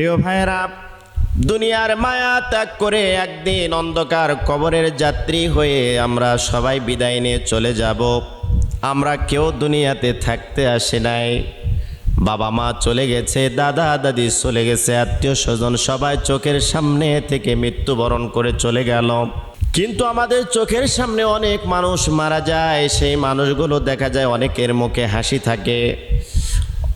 প্রিয় ভাইরা দুনিয়ার মায়া ত্যাগ করে একদিন অন্ধকার কবরের যাত্রী হয়ে আমরা সবাই বিদায় নিয়ে চলে যাব। আমরা কেউ দুনিয়াতে থাকতে আসে নাই। বাবা মা চলে গেছে, দাদা দাদি চলে গেছে, আত্মীয় স্বজন সবাই চোখের সামনে থেকে মৃত্যুবরণ করে চলে গেল। কিন্তু আমাদের চোখের সামনে অনেক মানুষ মারা যায়, সেই মানুষগুলো দেখা যায় অনেকের মুখে হাসি থাকে।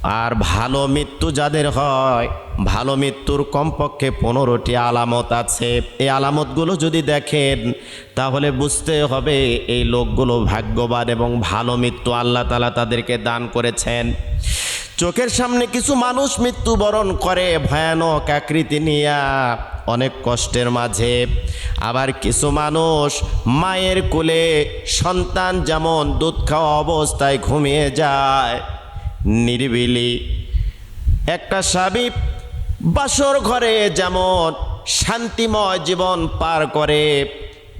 আর ভালো মৃত্যু যাদের হয়, ভালো মৃত্যুর কমপক্ষে পনেরোটি আলামত আছে। এই আলামতগুলো যদি দেখেন, তাহলে বুঝতে হবে এই লোকগুলো ভাগ্যবান এবং ভালো মৃত্যু আল্লাহ তালা তাদেরকে দান করেছেন। চোখের সামনে কিছু মানুষ মৃত্যুবরণ করে, ভয়ানক আকৃতি নিয়া, অনেক কষ্টের মাঝে। আবার কিছু মানুষ মায়ের কোলে সন্তান যেমন দুধ খাওয়া অবস্থায় ঘুমিয়ে যায় নিরিবিলি। একটা স্বামী বাসর ঘরে যেমন শান্তিময় জীবন পার করে,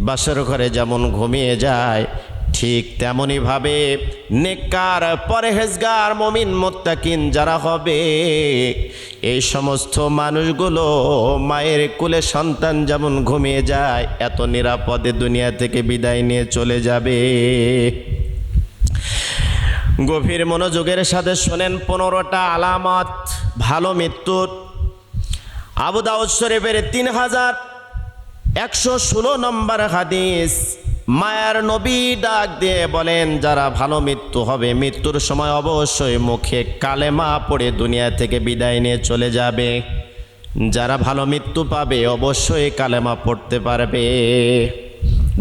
বাসর ঘরে যেমন ঘুমিয়ে যায়, ঠিক তেমনইভাবে নেককার পরেহেজগার মমিন মোত্তাকিন যারা হবে, এই সমস্ত মানুষগুলো মায়ের কুলে সন্তান যেমন ঘুমিয়ে যায়, এত নিরাপদে দুনিয়া থেকে বিদায় নিয়ে চলে যাবে। গভীর মনোযোগের সাথে শোনেন পনেরোটা আলামত, ভালো মৃত্যুর। আবু দাউদ শরীফের তিন হাজার একশো ষোলো নম্বর হাদিস। মায়ার নবী ডাক দিয়ে বলেন, যারা ভালো মৃত্যু হবে, মৃত্যুর সময় অবশ্যই মুখে কালেমা পড়ে দুনিয়া থেকে বিদায় নিয়ে চলে যাবে। যারা ভালো মৃত্যু পাবে, অবশ্যই কালেমা পড়তে পারবে।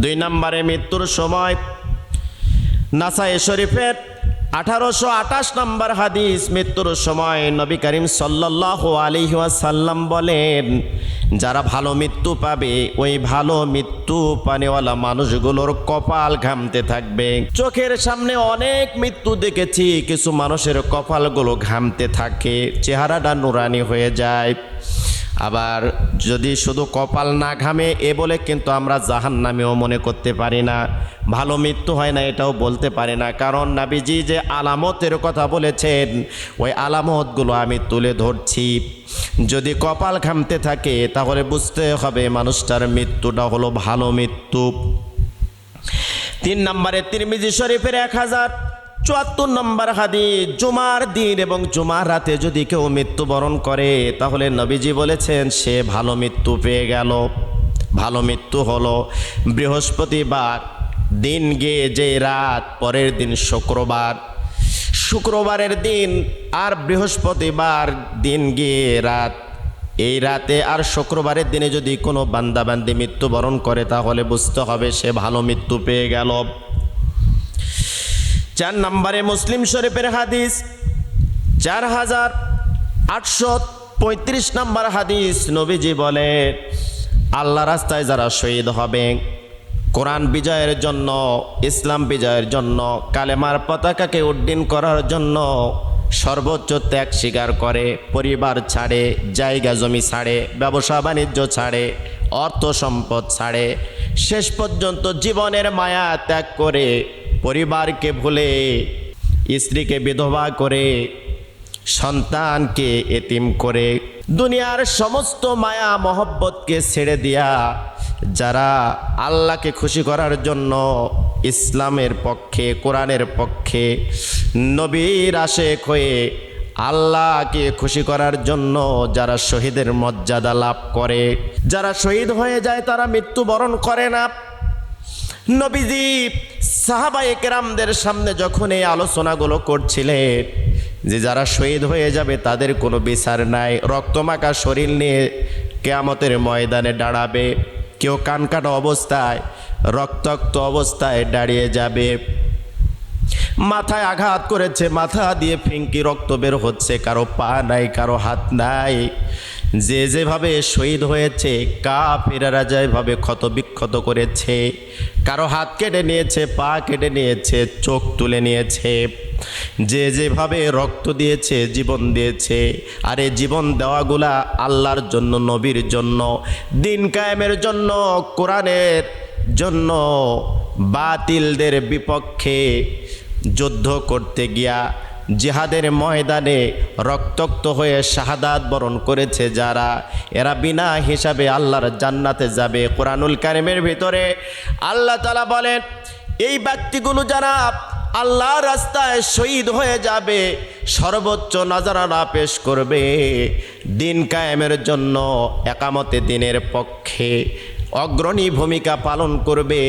দুই নম্বরে মৃত্যুর সময় নাসাই শরীফের আঠারোশো আঠাশ নম্বর হাদিস, মৃত্যুর সময় নবী করিম সাল্লাহ আলিহাসাল্লাম বলেন, যারা ভালো মৃত্যু পাবে, ওই ভালো মৃত্যু পানেওয়ালা মানুষগুলোর কপাল ঘামতে থাকবে। চোখের সামনে অনেক মৃত্যু দেখেছি, কিছু মানুষের কপালগুলো ঘামতে থাকে, চেহারাটা নুরানি হয়ে যায়। আবার যদি শুধু কপাল না ঘামে, এ বলে কিন্তু আমরা জাহান নামেও মনে করতে পারি না। ভালো মৃত্যু হয় না, এটাও বলতে পারি না। কারণ নাবিজি যে আলামতের কথা বলেছেন, ওই আলামতগুলো আমি তুলে ধরছি। যদি কপাল ঘামতে থাকে, তাহলে বুঝতে হবে মানুষটার মৃত্যুটা হলো ভালো মৃত্যু। তিন নম্বরে তিরমিজি শরীফের এক হাজার। চুয়াত্তর নম্বর হাদিস, জুমার দিন এবং জুমার রাতে যদি কেউ মৃত্যুবরণ করে, তাহলে নবীজি বলেছেন, সে ভালো মৃত্যু পেয়ে গেল। ভালো মৃত্যু হলো বৃহস্পতিবার, দিন গিয়ে যে রাত, পরের দিন শুক্রবার। শুক্রবারের দিন আর বৃহস্পতিবার দিন গিয়ে রাত। এই রাতে আর শুক্রবারের দিনে যদি কোনো বান্দাবান্দি মৃত্যুবরণ করে, তাহলে বুঝতে হবে সে ভালো মৃত্যু পেয়ে গেল। চার নম্বরে মুসলিম শরীফের হাদিস, চার হাজার আটশো পঁয়ত্রিশ নম্বর হাদিস নবীজি বলে আল্লাহ রাস্তায় যারা শহীদ হবে, কোরআন বিজয়ের জন্য, ইসলাম বিজয়ের জন্য, কালেমার পতাকাকে উড্ডীন করার জন্য সর্বোচ্চ ত্যাগ স্বীকার করে, পরিবার ছাড়ে, জায়গা জমি ছাড়ে, ব্যবসা বাণিজ্য ছাড়ে, অর্থ সম্পদ ছাড়ে, শেষ পর্যন্ত জীবনের মায়া ত্যাগ করে পরিবারকে ভুলে, স্ত্রীকে বিধবা করে, সন্তানকে এতিম করে, দুনিয়ার সমস্ত মায়া মহব্বতকে ছেড়ে দিয়া যারা আল্লাহকে খুশি করার জন্য ইসলামের পক্ষে, কোরআনের পক্ষে নবীর আশেক হয়ে আল্লাহকে খুশি করার জন্য যারা শহীদের মর্যাদা লাভ করে, যারা শহীদ হয়ে যায় তারা মৃত্যুবরণ করে না। নবীজি সাহাবা একরামদের সামনে যখন এই আলোচনাগুলো করছিলেন যে যারা শহীদ হয়ে যাবে তাদের কোনো বিচার নাই, রক্তমাখা শরীর নিয়ে কেয়ামতের ময়দানে দাঁড়াবে, কেউ কানকাটা অবস্থায়, রক্তাক্ত অবস্থায় দাঁড়িয়ে যাবে। মাথায় আঘাত করেছে, মাথা দিয়ে ফিঙ্কি রক্ত বের হচ্ছে, কারও পা নাই, কারও হাত নাই। যে যেভাবে শহীদ হয়েছে কা ফেরারা যেভাবে ক্ষত বিক্ষত করেছে, কারও হাত কেটে নিয়েছে, পা কেটে নিয়েছে, চোখ তুলে নিয়েছে, যে যেভাবে রক্ত দিয়েছে, জীবন দিয়েছে, আর এই জীবন দেওয়াগুলা আল্লাহর জন্য, নবীর জন্য, দিন কায়েমের জন্য, কোরআনের জন্য, বাতিলদের বিপক্ষে যুদ্ধ করতে গিয়া জিহাদের ময়দানে রক্তাক্ত হয়ে শাহাদাত বরণ করেছে যারা। এরা বিনা হিসাবে আল্লাহর জান্নাতে যাবে। কোরআনুল কারিমের ভিতরে আল্লাহ তালা বলেন, এই ব্যক্তিগুলো যারা আল্লাহ রাস্তায় শহীদ হয়ে যাবে, সর্বোচ্চ নজরানা পেশ করবে। দিন কায়েমের জন্য একামতে দিনের পক্ষে অগ্রণী ভূমিকা পালন করবে।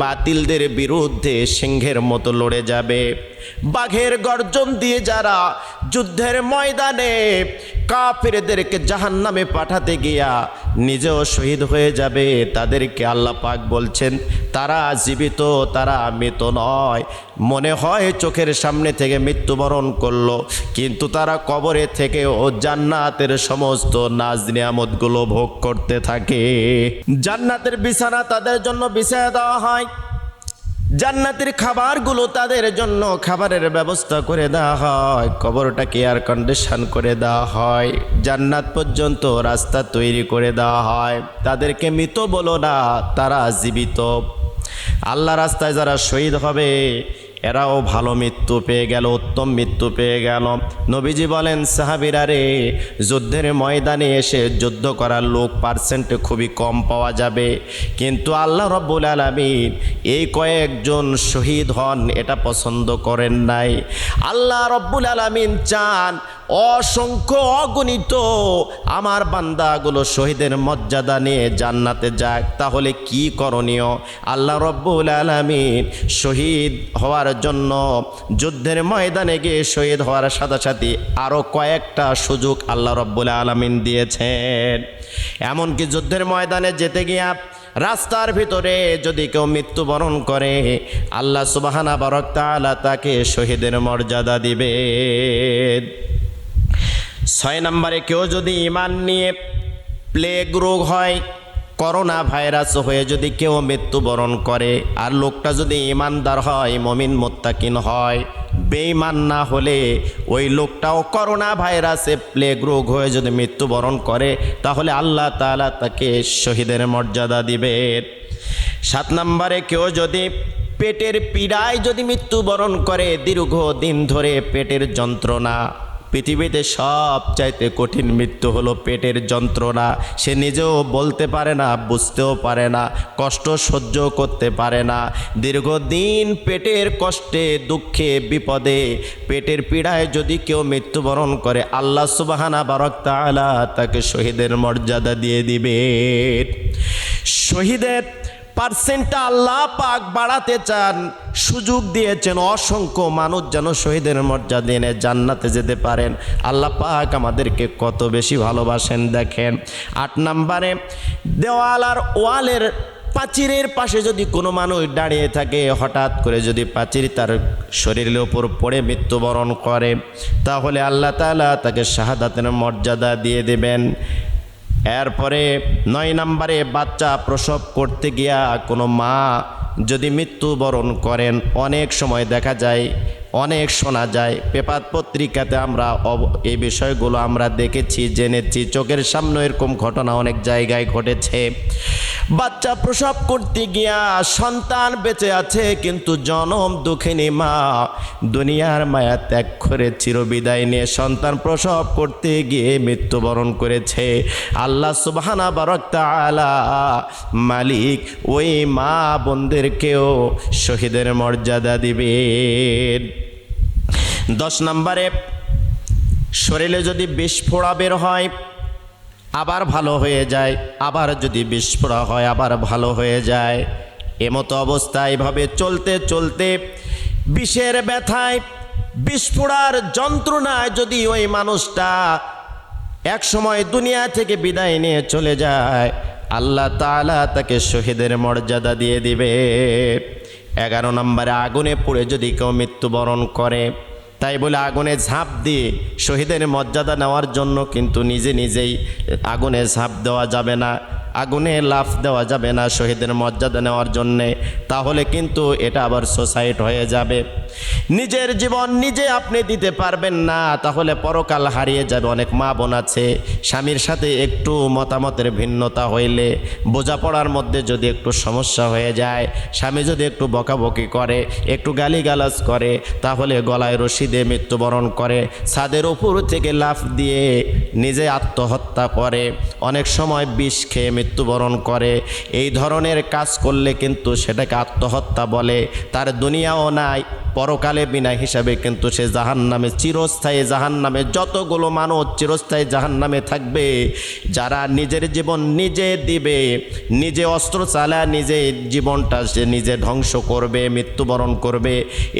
বাতিলদের বিরুদ্ধে সিংহের মতো লড়ে যাবে। বাঘের গর্জন দিয়ে যারা যুদ্ধের ময়দানে কাফেরদেরকে জাহান নামে পাঠাতে গিয়া নিজেও শহীদ হয়ে যাবে, তাদেরকে আল্লাহ পাক বলছেন, তারা জীবিত, তারা মৃত নয়। মনে হয় চোখের সামনে থেকে মৃত্যুবরণ করল, কিন্তু তারা কবরে থেকে ও জান্নাতের সমস্ত নাজ নিয়ামতগুলো ভোগ করতে থাকে। জান্নাতের বিছানা তাদের জন্য বিছায়া দেওয়া হয়। জান্নাতের খাবারগুলো তাদের জন্য খাবারের ব্যবস্থা করে দেওয়া হয়। কবরটাকে এয়ার কন্ডিশন করে দেওয়া হয়। জান্নাত পর্যন্ত রাস্তা তৈরি করে দেওয়া হয়। তাদেরকে মৃত বলো না, তারা জীবিত। আল্লাহ রাস্তায় যারা শহীদ হবে এরাও ভালো মৃত্যু পেয়ে গেল, উত্তম মৃত্যু পেয়ে গেল। নবীজি বলেন, সাহাবিরা রে, যুদ্ধের ময়দানে এসে যুদ্ধ করার লোক পার্সেন্ট খুবই কম পাওয়া যাবে। কিন্তু আল্লাহ রব্বুল আলমিন এই কয়েকজন শহীদ হন, এটা পছন্দ করেন নাই। আল্লাহ রব্বুল আলমিন চান অসংখ্য অগণিত আমার বান্দাগুলো শহীদের মর্যাদা নিয়ে জান্নাতে যাক। তাহলে কি করণীয়? আল্লাহ রব্বুল আলমিন শহীদ হওয়ার জন্য যুদ্ধের ময়দানে গিয়ে শহীদ হওয়ার সাথে সাথে আরও কয়েকটা সুযোগ আল্লাহ রব্বুল আলমিন দিয়েছেন। এমনকি যুদ্ধের ময়দানে যেতে গিয়া রাস্তার ভিতরে যদি কেউ মৃত্যুবরণ করে, আল্লাহ সুবাহানা বরক তাআলা তাকে শহীদের মর্যাদা দিবে ছয় নম্বরে কেউ যদি ইমান নিয়ে প্লেগ রোগ হয় করোনা ভাইরাস হয়ে যদি কেউ মৃত্যুবরণ করে, আর লোকটা যদি ইমানদার হয়, মমিন মোত্তাকিন হয়, বেঈমান না হলে ওই লোকটাও করোনা ভাইরাসে প্লেগ রোগ হয়ে যদি মৃত্যুবরণ করে, তাহলে আল্লাহ তাআলা তাকে শহীদের মর্যাদা দিবে। সাত নম্বরে কেউ যদি পেটের পীড়ায় যদি মৃত্যুবরণ করে, দীর্ঘদিন ধরে পেটের যন্ত্রণা পৃথিবীতে সব চাইতে কঠিন মৃত্যু হলো পেটের যন্ত্রণা। সে নিজেও বলতে পারে না, বুঝতেও পারে না, কষ্ট সহ্য করতে পারে না। দীর্ঘদিন পেটের কষ্টে, দুঃখে, বিপদে, পেটের পীড়ায় যদি কেউ মৃত্যুবরণ করে, আল্লাহ সুবাহানা বারক তাআলা তাকে শহীদের মর্যাদা দিয়ে দিবে। শহীদের পার্সেন্টটা আল্লাহ পাক বাড়াতে চান, সুযোগ দিয়েছেন অসংখ্য মানুষ যেন শহীদের মর্যাদা এনে জান্নাতে যেতে পারেন। আল্লাহ পাক আমাদেরকে কত বেশি ভালোবাসেন, দেখেন। আট নম্বরে, দেওয়াল আর ওয়ালের পাচিরের পাশে যদি কোনো মানুষ দাঁড়িয়ে থাকে, হঠাৎ করে যদি পাচির তার শরীরের ওপর পড়ে মৃত্যুবরণ করে, তাহলে আল্লাহ তাআলা তাকে শাহাদাতের মর্যাদা দিয়ে দেবেন। এরপরে নয় নম্বরে বাচ্চা প্রসব করতে গিয়া কোনো মা যদি মৃত্যুবরণ করেন, অনেক সময় দেখা যায় অনেক শোনা যায়। পেপার পত্রিকাতে আমরা এই বিষয়গুলো আমরা দেখেছি, জেনেছি। চোখের সামনে এরকম ঘটনা অনেক জায়গায় ঘটেছে। বাচ্চা প্রসব করতে গিয়া সন্তান বেঁচে আছে, কিন্তু জনম দুঃখিনী মা দুনিয়ার মায়া ত্যাগ করে চিরবিদায় নিয়ে সন্তান প্রসব করতে গিয়ে মৃত্যুবরণ করেছে। আল্লাহ সুবহানা তাআলা মালিক ওই মা বোনদেরকেও শহীদের মর্যাদা দিবেন। দশ নম্বরে, শরীরে যদি বিস্ফোড়া বের হয়, আবার ভালো হয়ে যায়, আবার যদি বিস্ফোড়া হয়, আবার ভালো হয়ে যায়। এমতো অবস্থা এভাবে চলতে চলতে বিষের ব্যথায় বিস্ফোড়ার যন্ত্রণায় যদি ওই মানুষটা এক সময় দুনিয়া থেকে বিদায় নিয়ে চলে যায়, আল্লাহ তাআলা তাকে শহীদের মর্যাদা দিয়ে দিবে। এগারো নম্বরে, আগুনে পড়ে যদি কেউ মৃত্যুবরণ করে তাই বলে আগুনে ঝাঁপ দিয়ে শহীদের মর্যাদা নেওয়ার জন্য কিন্তু নিজে নিজেই আগুনে ঝাঁপ দেওয়া যাবে না, আগুনে লাফ দেওয়া যাবে না শহীদের মর্যাদা নেওয়ার জন্যে। তাহলে কিন্তু এটা আবার সোসাইট হয়ে যাবে। নিজের জীবন নিজে আপনি দিতে পারবেন না, তাহলে পরকাল হারিয়ে যাবে। অনেক মা বোন আছে, স্বামীর সাথে একটু মতামতের ভিন্নতা হইলে বোঝাপড়ার মধ্যে যদি একটু সমস্যা হয়ে যায়, স্বামী যদি একটু বকাবকি করে, একটু গালিগালাজ করে, তাহলে গলায় রশি দিয়ে মৃত্যুবরণ করে, ছাদের উপর থেকে লাফ দিয়ে নিজে আত্মহত্যা করে, অনেক সময় বিষ খেয়ে মৃত্যুবরণ করে, এই ধরনের কাজ করলে কিন্তু সেটাকে আত্মহত্যা বলে। তার দুনিয়াও নাই পরকালে বিনা হিসাবে কিন্তু সে জাহান নামে চিরস্থায়ী জাহান নামে যতগুলো মানুষ চিরস্থায়ী জাহান নামে থাকবে, যারা নিজের জীবন নিজে দিবে, নিজে অস্ত্র চালা, নিজে জীবনটা সে নিজে ধ্বংস করবে, মৃত্যুবরণ করবে।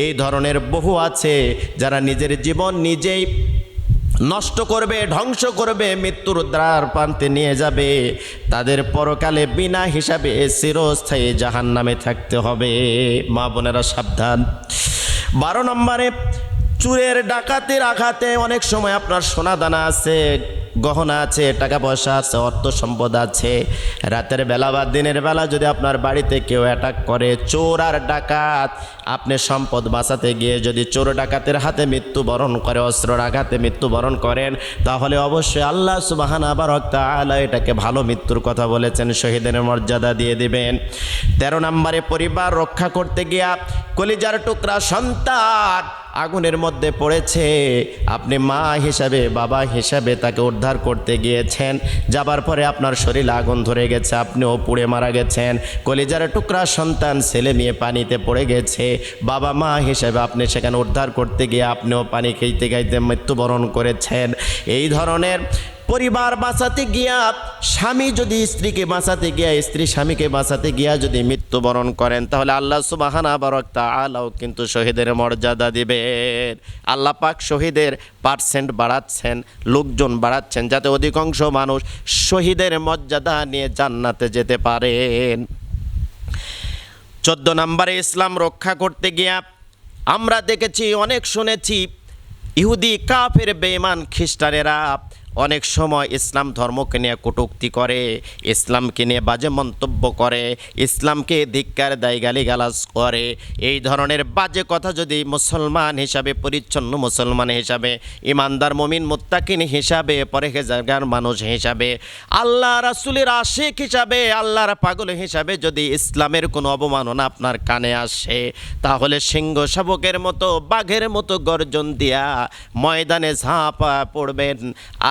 এই ধরনের বহু আছে যারা নিজের জীবন নিজেই নষ্ট করবে, ধ্বংস করবে, মৃত্যুর দ্বার প্রান্তে নিয়ে যাবে। তাদের পরকালে বিনা হিসাবে চিরস্থায়ী জাহান নামে থাকতে হবে। মা বোনেরা সাবধান। বারো নম্বরে চুরের ডাকাতের আঘাতে অনেক সময় আপনার সোনা দানা আছে। গহনা আছে টাকা পয়সা আছে, অর্থ সম্পদ আছে। রাতের বেলা বা দিনের বেলা যদি আপনার বাড়িতে কেউ অ্যাটাক করে, চোর আর ডাকাত, আপনি সম্পদ বাঁচাতে গিয়ে যদি চোর ডাকাতের হাতে মৃত্যুবরণ করে, অস্ত্র আঘাতে মৃত্যুবরণ করেন, তাহলে অবশ্যই আল্লাহ সুবাহান আবার আলা এটাকে ভালো মৃত্যুর কথা বলেছেন, শহীদের মর্যাদা দিয়ে দিবেন। তেরো নম্বরে, পরিবার রক্ষা করতে গিয়া কলিজার টুকরা সন্তান আগুনের মধ্যে পড়েছে। আপনি মা হিসাবে, বাবা হিসাবে তাকে উদ্ধার করতে গিয়েছেন। যাবার পরে আপনার শরীরে আগুন ধরে গেছে, আপনিও পুড়ে মারা গেছেন। কলিজার টুকরা সন্তান ছেলে মেয়ে পানিতে পড়ে গেছে। বাবা মা হিসাবে আপনি সেখানে উদ্ধার করতে গিয়ে আপনিও পানি খাইতে খাইতে মৃত্যুবরণ করেছেন। এই ধরনের পরিবার বাঁচাতে গিয়া, স্বামী যদি স্ত্রীকে বাঁচাতে গিয়া, স্ত্রী স্বামীকে বাঁচাতে গিয়া যদি মৃত্যুবরণ করেন, তাহলে আল্লাহ সুবাহানা বারক আলাও কিন্তু শহীদের মর্যাদা দিবেন। আল্লাহ পাক শহীদের পার্সেন্ট বাড়াচ্ছেন, লোকজন বাড়াচ্ছেন, যাতে অধিকাংশ মানুষ শহীদের মর্যাদা নিয়ে জান্নাতে যেতে পারেন। চোদ্দ নম্বরে ইসলাম রক্ষা করতে গিয়া, আমরা দেখেছি, অনেক শুনেছি, ইহুদি কাফের বেমান খ্রিস্টানেরা অনেক সময় ইসলাম ধর্মকে নিয়ে কটুক্তি করে, ইসলামকে নিয়ে বাজে মন্তব্য করে, ইসলামকে ধিক্কার দেয়, গালিগালাজ করে। এই ধরনের বাজে কথা যদি মুসলমান হিসাবে, পরিচ্ছন্ন মুসলমান হিসাবে, ইমানদার মমিন মুত্তাকিন হিসাবে, পরেহেজাগার মানুষ হিসাবে, আল্লাহ রাসুলের আশেক হিসাবে, আল্লাহর পাগল হিসাবে যদি ইসলামের কোনো অবমাননা আপনার কানে আসে, তাহলে সিংহ শাবকের মতো, বাঘের মতো গর্জন দিয়া ময়দানে ঝাঁপা পড়বেন।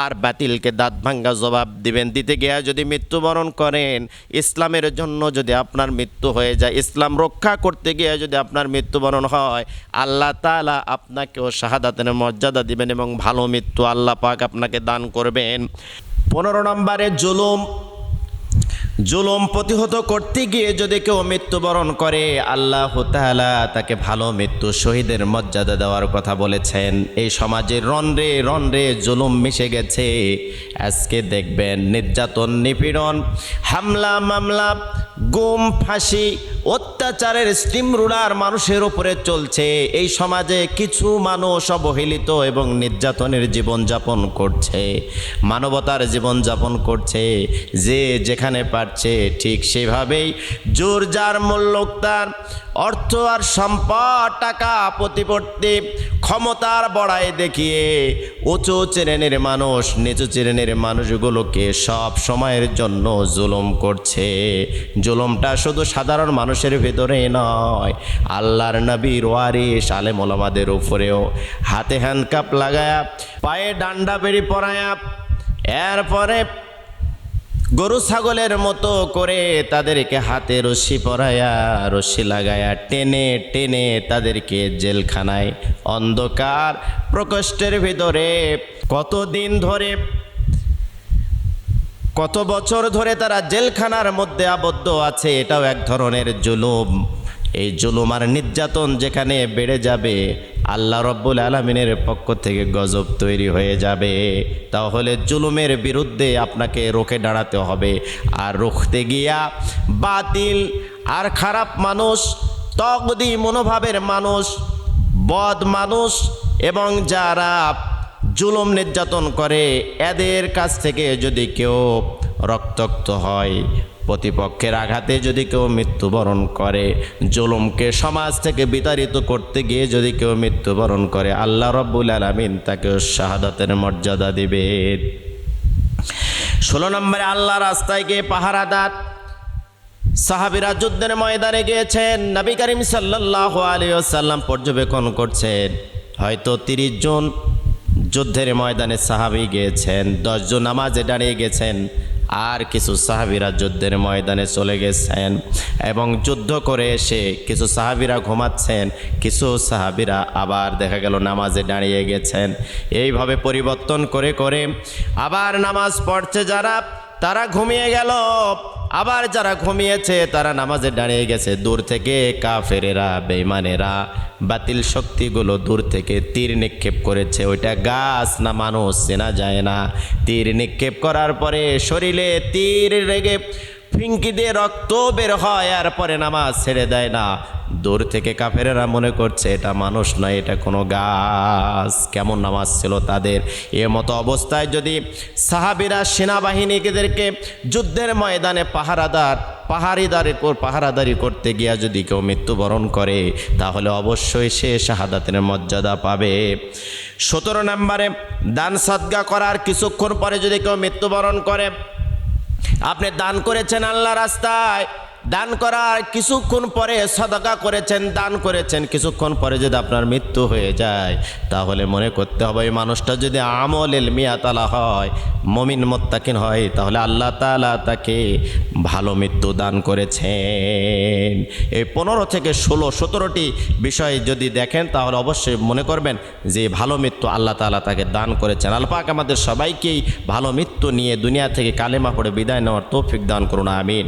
আর বাতিলকে দাঁত ভাঙ্গা জবাব দিবেন। দিতে গিয়া যদি মৃত্যুবরণ করেন, ইসলামের জন্য যদি আপনার মৃত্যু হয়ে যায়, ইসলাম রক্ষা করতে গিয়ে যদি আপনার মৃত্যুবরণ হয়, আল্লাহ তালা আপনাকেও শাহাদাতের মর্যাদা দিবেন এবং ভালো মৃত্যু আল্লাহ পাক আপনাকে দান করবেন। পনেরো নম্বরে জুলুম। জুলুম প্রতিহত করতে গিয়ে যদি কেউ মৃত্যুবরণ করে, আল্লাহ তাআলা তাকে ভালো মৃত্যু শহীদের মর্যাদা দেওয়ার কথা বলেছেন। এই সমাজে রনরে রনরে জুলুম মিশে গেছে। আজকে দেখবেন নির্যাতন, নিপীড়ন, হামলা, মামলা, গুম, ফাঁসি, অত্যাচারের স্টিম রুলার মানুষের উপরে চলছে। এই সমাজে কিছু মানুষ অবহেলিত এবং নির্যাতনের জীবনযাপন করছে, মানবতার জীবনযাপন করছে। যে যেখানে পারছে ঠিক সেভাবেই জোর যার মূল্যক অর্থ আর সম্পদ, টাকা প্রতিপত্তি ক্ষমতার বড়াই দেখিয়ে উঁচু শ্রেণির মানুষ, নিচু শ্রেণির মানুষগুলোকে সব সময়ের জন্য জুলুম করছে। জুলুমটা শুধু সাধারণ মানুষের ভেতরে নয়, আল্লাহর নবীর ওয়ারিস আলেম ওলামাদের উপরেও। হাতে হ্যান্ডকাপ লাগায়া, পায়ে ডান্ডা বেরি পরায়া, এরপরে গরু ছাগলের মতো করে তাদেরকে হাতে রশি পরায়া, রশি লাগায়া, টেনে টেনে তাদেরকে জেলখানায় অন্ধকার প্রকোষ্ঠের ভিতরে কতদিন ধরে, কত বছর ধরে তারা জেলখানার মধ্যে আবদ্ধ আছে, এটাও এক ধরনের জুলুম। এই জুলুম আর নির্যাতন যেখানে বেড়ে যাবে, আল্লাহ রব্বুল আলমিনের পক্ষ থেকে গজব তৈরি হয়ে যাবে। তাহলে জুলুমের বিরুদ্ধে আপনাকে রোখে দাঁড়াতে হবে। আর রুখতে গিয়া বাতিল আর খারাপ মানুষ তগদি মনোভাবের মানুষ, বদ মানুষ এবং যারা জুলুম নির্যাতন করে, এদের কাছ থেকে যদি কেউ রক্তাক্ত হয়। প্রতিপক্ষের আঘাতে যদি কেউ মৃত্যুবরণ করে, জুলুমকে সমাজ থেকে বিতাড়িত করতে গিয়ে যদি কেউ মৃত্যুবরণ করে, আল্লাহ রব্বুল আলমিন তাকে শাহাদাতের মর্যাদা দিবে। ষোলো নম্বরে আল্লাহ রাস্তায় গিয়ে পাহারাদার সাহাবিরা যুদ্ধের ময়দানে গিয়েছেন। নবী করিম সাল্লাহ আলিয়াল্লাম পর্যবেক্ষণ করছেন। হয়তো তিরিশ জন যুদ্ধের ময়দানে সাহাবি গিয়েছেন দশজন নামাজে দাঁড়িয়ে গেছেন। আর কিছু সাহাবিরা যুদ্ধের ময়দানে চলে গেছেন এবং যুদ্ধ করে এসে কিছু সাহাবিরা ঘুমাচ্ছেন, কিছু সাহাবিরা আবার দেখা গেল নামাজে দাঁড়িয়ে গেছেন। এইভাবে পরিবর্তন করে করে আবার নামাজ পড়ছে যারা, তারা ঘুমিয়ে গেল। আবার যারা ঘুমিয়েছে, তারা নামাজে দাঁড়িয়ে গেছে। দূর থেকে কাফেরেরা বেইমানেরা বাতিল শক্তিগুলো দূর থেকে তীর নিক্ষেপ করেছে। ওইটা গাছ না মানুষ, চেনা যায় না। তীর নিক্ষেপ করার পরে শরীরে তীর রেগে ফিঙ্কি দিয়ে রক্ত বের হয়, আর পরে নামাজ ছেড়ে দেয় না। দূর থেকে কাফেরেরা মনে করছে এটা মানুষ নয়, এটা কোনো গাছ। কেমন নামাজ ছিল তাদের। এ মতো অবস্থায় যদি সাহাবিরা সেনাবাহিনীদেরকে যুদ্ধের ময়দানে পাহারাদার, পাহাড়িদারি পাহারাদারি করতে গিয়া যদি কেউ মৃত্যুবরণ করে, তাহলে অবশ্যই সে শাহাদাতের মর্যাদা পাবে। সতেরো নম্বরে, দান সদ্গা করার কিছুক্ষণ পরে যদি কেউ মৃত্যুবরণ করে, আপনি দান করেছেন আল্লাহ রাস্তায়। দান করার কিছুক্ষণ পরে সদকা করেছেন, দান করেছেন। কিছুক্ষণ পরে যদি আপনার মৃত্যু হয়ে যায়, তাহলে মনে করতে হবে এই মানুষটা যদি আমল এলমিয়া তালা হয়, মমিন মোত্তাকিন হয়, তাহলে আল্লাহ তালা তাকে ভালো মৃত্যু দান করেছেন। এই পনেরো থেকে ষোলো, সতেরোটি বিষয় যদি দেখেন, তাহলে অবশ্যই মনে করবেন যে ভালো মৃত্যু আল্লাহ তালা তাকে দান করেছেন। আল্পাক আমাদের সবাইকেই ভালো মৃত্যু নিয়ে দুনিয়া থেকে কালেমা পড়ে বিদায় নেওয়ার তৌফিক দান করুন, আমিন।